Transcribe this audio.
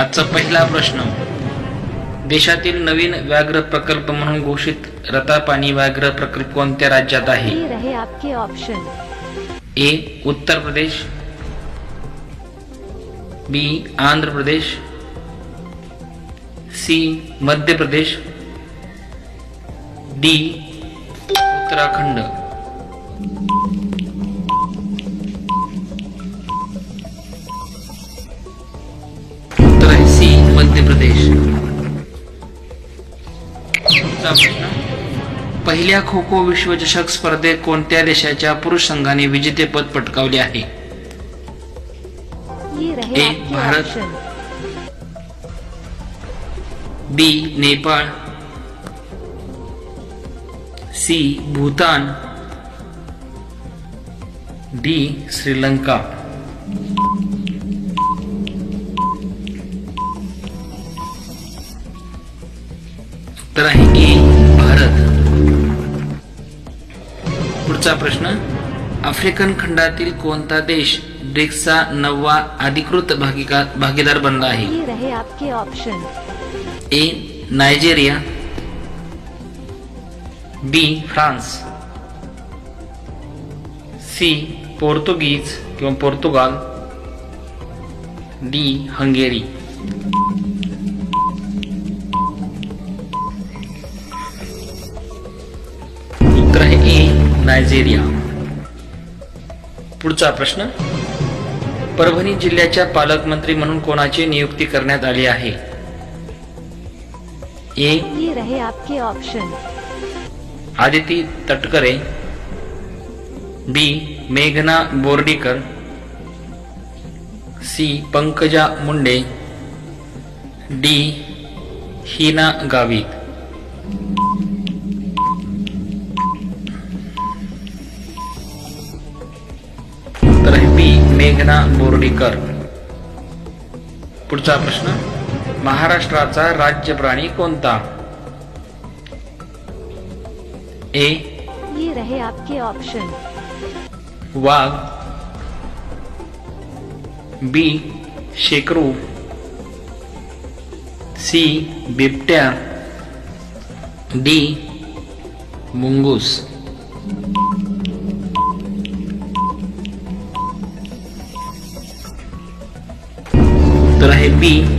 आजचा पहिला प्रश्न. देशातील नवीन व्याघ्र प्रकल्प म्हणून घोषित रतापानी व्याघ्र प्रकल्प कोणत्या राज्यात आहे? रहे आपके option A Uttar Pradesh. B Andhra Pradesh. C Madhya Pradesh. D Uttarakhand. पहिल्या खो खो विश्वचषक स्पर्धेत कोणत्या देशाच्या पुरुष संघाने विजेतेपद पटकावले आहे? A, Bharat. B Nepal. C Bhutan. D Sri Lanka. उत्तर आहे ए भारत. पुढचा प्रश्न. आफ्रिकन खंडातील कोणता देश ब्रिक्सचा नववा अधिकृत भागीदार बनला आहे? आपके option A Nigeria. B France. C Portuguese किंवा पोर्तुगाल. D Hungary. उत्तर आहे ए. नायजेरिया. पुढचा प्रश्न परभणी जिल्ह्याच्या पालकमंत्री म्हणून कोणाची नियुक्ती करण्यात आली आहे? ए. रहे आपके ऑप्शन आदिती तटकरे. बी. मेघना बोर्डीकर. सी. पंकजा मुंडे. डी. हिना गावित. मेघना बोर्डीकर. पुढचा प्रश्न. महाराष्ट्राचा राज्य प्राणी कोणता? ए. ये रहे आपके ऑप्शन वाघ. बी. शेकरू. सी. बिबट्या. डी. मुंगूस. But I will be